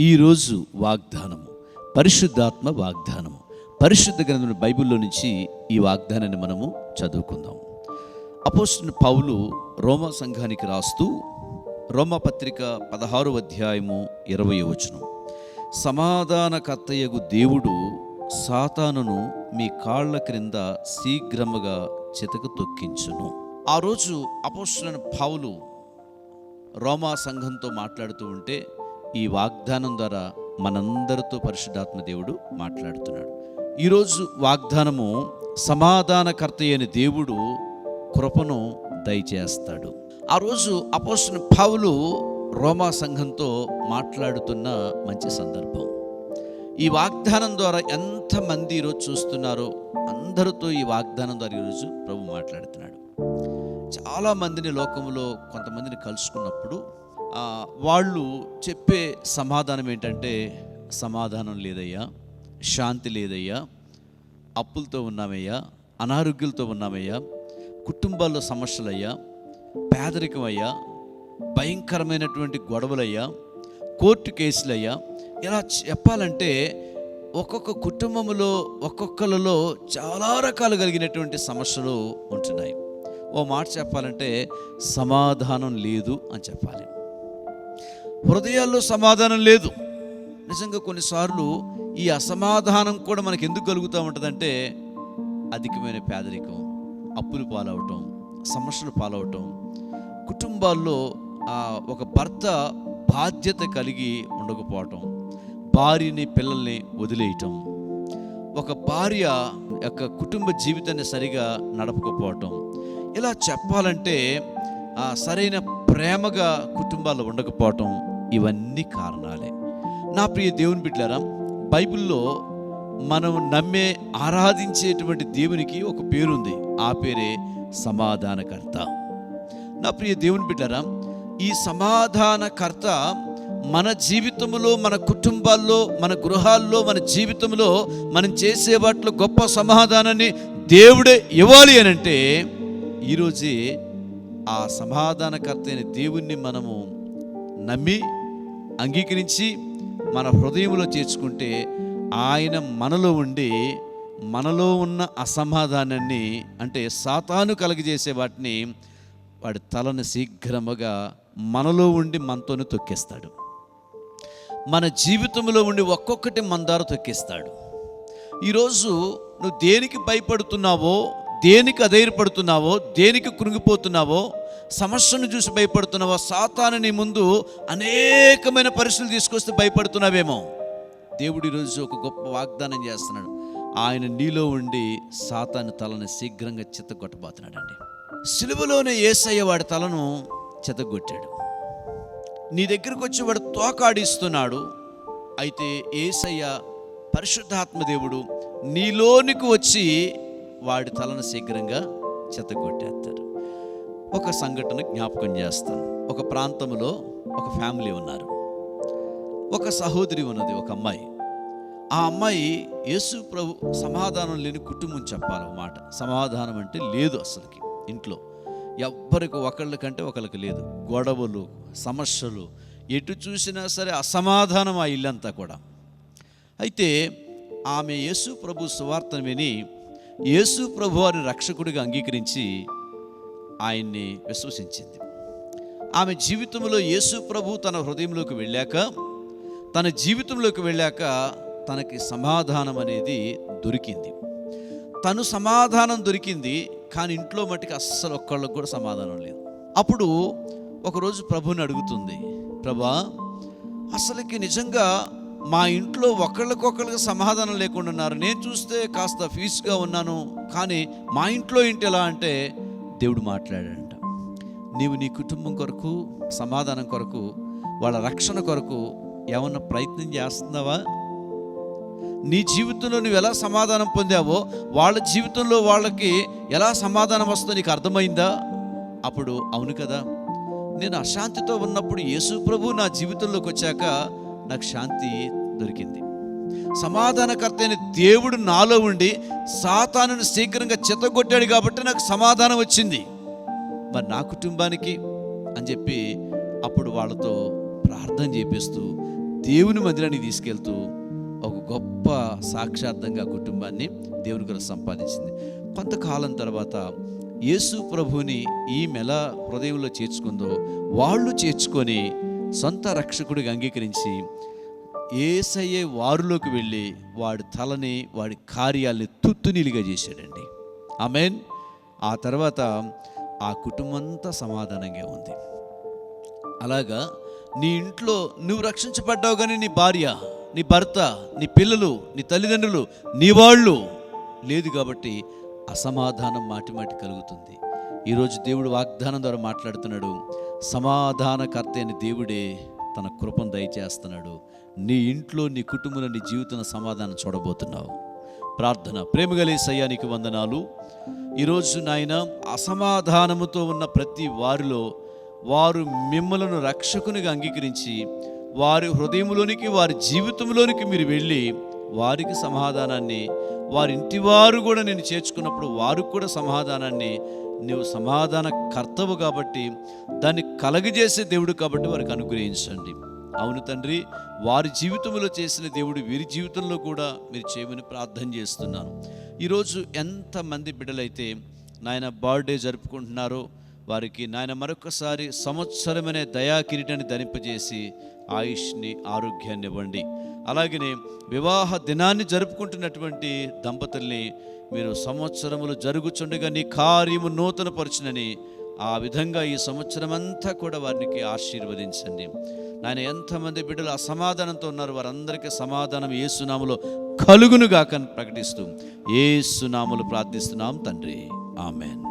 ఈరోజు వాగ్దానము పరిశుద్ధాత్మ వాగ్దానము. పరిశుద్ధ గ్రంథం బైబిల్లో నుంచి ఈ వాగ్దానాన్ని మనము చదువుకుందాం. అపోస్తున్న పౌలు రోమా సంఘానికి రాస్తూ రోమా పత్రిక పదహారు అధ్యాయము ఇరవై వచనం. సమాధానకర్తయగు దేవుడు సాతానును మీ కాళ్ళ క్రింద శీఘ్రముగా చితకు తొక్కించును. ఆ రోజు అపోస్తున్న పౌలు రోమా సంఘంతో మాట్లాడుతూ ఉంటే ఈ వాగ్దానం ద్వారా మనందరితో పరిశుద్ధాత్మ దేవుడు మాట్లాడుతున్నాడు. ఈరోజు వాగ్దానము సమాధానకర్త అయిన దేవుడు కృపను దయచేస్తాడు. ఆ రోజు అపోసిన పావులు రోమా సంఘంతో మాట్లాడుతున్న మంచి సందర్భం. ఈ వాగ్దానం ద్వారా ఎంతమంది ఈరోజు చూస్తున్నారో అందరితో ఈ వాగ్దానం ద్వారా ఈరోజు ప్రభు మాట్లాడుతున్నాడు. చాలా మందిని లోకంలో కొంతమందిని కలుసుకున్నప్పుడు వాళ్ళు చెప్పే సమాధానం ఏంటంటే సమాధానం లేదయ్యా శాంతి లేదయ్యా అప్పులతో ఉన్నామయ్యా అనారోగ్యాలతో ఉన్నామయ్యా కుటుంబాల్లో సమస్యలయ్యా పేదరికం అయ్యా భయంకరమైనటువంటి గొడవలయ్యా కోర్టు కేసులయ్యా. ఇలా చెప్పాలంటే ఒక్కొక్క కుటుంబంలో ఒక్కొక్కలలో చాలా రకాలు కలిగినటువంటి సమస్యలు ఉంటున్నాయి. ఓ మాట చెప్పాలంటే సమాధానం లేదు అని చెప్పాలి. హృదయాల్లో సమాధానం లేదు. నిజంగా కొన్నిసార్లు ఈ అసమాధానం కూడా మనకి ఎందుకు కలుగుతూ ఉంటుందంటే అధికమైన పేదరికం అప్పులు పాలవటం సమస్యలు పాలవటం కుటుంబాల్లో ఆ, ఒక భర్త బాధ్యత కలిగి ఉండకపోవటం భార్యని పిల్లల్ని వదిలేయటం ఒక భార్య యొక్క కుటుంబ జీవితాన్ని సరిగా నడపకపోవటం ఇలా చెప్పాలంటే ఆ సరైన ప్రేమగా కుటుంబాలు ఉండకపోవటం ఇవన్నీ కారణాలే. నా ప్రియ దేవుని బిడ్డారా బైబిల్లో మనం నమ్మే ఆరాధించేటువంటి దేవునికి ఒక పేరుంది. ఆ పేరే సమాధానకర్త. నా ప్రియ దేవుని బిడ్డారా ఈ సమాధానకర్త మన జీవితంలో మన కుటుంబాల్లో మన గృహాల్లో మన జీవితంలో మనం చేసే వాటిలో గొప్ప సమాధానాన్ని దేవుడే ఇవ్వాలి అని అంటే ఈరోజే ఆ సమాధానకర్త అయిన దేవుణ్ణి మనము నమ్మి అంగీకరించి మన హృదయంలో చేర్చుకుంటే ఆయన మనలో ఉండి మనలో ఉన్న అసమాధానాన్ని అంటే సాతాను కలగజేసే వాటిని వాడి తలను శీఘ్రముగా మనలో ఉండి మనతోనే తొక్కేస్తాడు. మన జీవితంలో ఉండి ఒక్కొక్కటి మందారు తొక్కిస్తాడు. ఈరోజు నువ్వు దేనికి భయపడుతున్నావో దేనికి అధైర్యపడుతున్నావో దేనికి కృంగిపోతున్నావో సమస్యను చూసి భయపడుతున్నావో సాతాను నీ ముందు అనేకమైన పరిస్థితులు తీసుకొస్తే భయపడుతున్నావేమో. దేవుడు ఈరోజు ఒక గొప్ప వాగ్దానం చేస్తున్నాడు. ఆయన నీలో ఉండి సాతాను తలను శీఘ్రంగా చిత్తగొట్టబోతున్నాడండి సిలువలోనే ఏసయ్య వాడి తలను చెతగొట్టాడు నీ దగ్గరకు వచ్చి వాడు తోకాడిస్తున్నాడు. అయితే ఏసయ్య పరిశుద్ధాత్మ దేవుడు నీలోనికి వచ్చి వాడి తలను శీఘ్రంగా చెత్తగొట్టేస్తాడు ఒక సంఘటన జ్ఞాపకం చేస్తాను. ఒక ప్రాంతంలో ఒక ఫ్యామిలీ ఉన్నారు. ఒక సహోదరి ఉన్నది ఒక అమ్మాయి. ఆ అమ్మాయి యేసు ప్రభు సమాధానం లేని కుటుంబం చెప్పాలి మాట. సమాధానం అంటే లేదు అసలుకి ఇంట్లో. ఎవ్వరికి ఒకళ్ళకంటే ఒకరికి లేదు. గొడవలు సమస్యలు ఎటు చూసినా సరే అసమాధానం ఆ ఇల్లంతా కూడా. అయితే ఆమె యేసు ప్రభు సువార్తను విని యేసు ప్రభు వారిని రక్షకుడిగా అంగీకరించి ఆయన్ని విశ్వసించింది. ఆమె జీవితంలో యేసు ప్రభు తన హృదయంలోకి వెళ్ళాక తన జీవితంలోకి వెళ్ళాక తనకి సమాధానం అనేది దొరికింది. తను సమాధానం దొరికింది కానీ ఇంట్లో మట్టుకు అస్సలు ఒక్కళ్ళకు కూడా సమాధానం లేదు. అప్పుడు ఒకరోజు ప్రభుని అడుగుతుంది ప్రభా అసలుకి నిజంగా మా ఇంట్లో ఒకళ్ళకొకళ్ళకి సమాధానం లేకుండా ఉన్నారు. నేను చూస్తే కాస్త ఫీజుగా ఉన్నాను కానీ మా ఇంట్లో ఏంటి ఎలా అంటే దేవుడు మాట్లాడాడంట. నీవు నీ కుటుంబం కొరకు సమాధానం కొరకు వాళ్ళ రక్షణ కొరకు ఏమన్నా ప్రయత్నం చేస్తున్నావా? నీ జీవితంలో నువ్వు ఎలా సమాధానం పొందావో వాళ్ళ జీవితంలో వాళ్ళకి ఎలా సమాధానం వస్తుందో నీకు అర్థమైందా? అప్పుడు అవును కదా నేను అశాంతితో ఉన్నప్పుడు యేసు ప్రభు నా జీవితంలోకి వచ్చాక నాకు శాంతి దొరికింది. సమాధానకర్త అయిన దేవుడు నాలో ఉండి సాతానుని శీఘ్రంగా చెత్తగొట్టాడు కాబట్టి నాకు సమాధానం వచ్చింది. మరి నా కుటుంబానికి అని చెప్పి అప్పుడు వాళ్ళతో ప్రార్థన చేపిస్తూ దేవుని మందిరానికి తీసుకెళ్తూ ఒక గొప్ప సాక్షార్థంగా కుటుంబాన్ని దేవుని కూడా సంపాదించింది. కొంతకాలం తర్వాత యేసు ప్రభుని ఈమె ఎలా హృదయంలో చేర్చుకుందో వాళ్ళు చేర్చుకొని సొంత రక్షకుడిగా అంగీకరించి ఏసయ్యే వారిలోకి వెళ్ళి వాడి తలని వాడి కార్యాల్ని తుత్తునీలుగా చేశాడండి. ఆమెన్. ఆ తర్వాత ఆ కుటుంబంతా సమాధానంగా ఉంది. అలాగా నీ ఇంట్లో నువ్వు రక్షించబడ్డావు కానీ నీ భార్య నీ భర్త నీ పిల్లలు నీ తల్లిదండ్రులు నీ వాళ్ళు లేదు కాబట్టి అసమాధానం మాటి మాటి కలుగుతుంది. ఈరోజు దేవుడు వాగ్దానం ద్వారా మాట్లాడుతున్నాడు సమాధానకర్త అయిన దేవుడే తన కృపను దయచేస్తున్నాడు. నీ ఇంట్లో నీ కుటుంబంలో నీ జీవితంలో సమాధానం చూడబోతున్నావు. ప్రార్థన. ప్రేమగలే సయ్యానికి వందనాలు. ఈరోజు నాయన అసమాధానముతో ఉన్న ప్రతి వారిలో వారు మిమ్మలను రక్షకునిగా అంగీకరించి వారి హృదయంలోనికి వారి జీవితంలోనికి మీరు వెళ్ళి వారికి సమాధానాన్ని వారి వారు కూడా నేను చేర్చుకున్నప్పుడు వారికి కూడా సమాధానాన్ని నువ్వు సమాధాన కర్తవు కాబట్టి దాన్ని కలగజేసే దేవుడు కాబట్టి వారికి అనుగ్రహించండి. అవును తండ్రి వారి జీవితంలో చేసిన దేవుడు వీరి జీవితంలో కూడా మీరు చేయమని ప్రార్థన చేస్తున్నాను. ఈరోజు ఎంతమంది బిడ్డలైతే నాయన బర్త్డే జరుపుకుంటున్నారో వారికి నాయన మరొకసారి సంవత్సరమనే దయా కిరీటాన్ని ధరింపజేసి ఆయుష్ని ఆరోగ్యాన్ని ఇవ్వండి. అలాగనే వివాహ దినాన్ని జరుపుకుంటున్నటువంటి దంపతుల్ని మీరు సంవత్సరములు జరుగుచుండగా నీ కార్యము నూతనపరచునని ఆ విధంగా ఈ సంవత్సరం అంతా కూడా వారికి ఆశీర్వదించండి. నాయన ఎంతమంది బిడ్డలు అసమాధానంతో ఉన్నారు వారందరికీ సమాధానం ఏ సునాములో కలుగునుగాక ప్రకటిస్తూ ఏ సునాములు ప్రార్థిస్తున్నాం తండ్రి. ఆమెన్.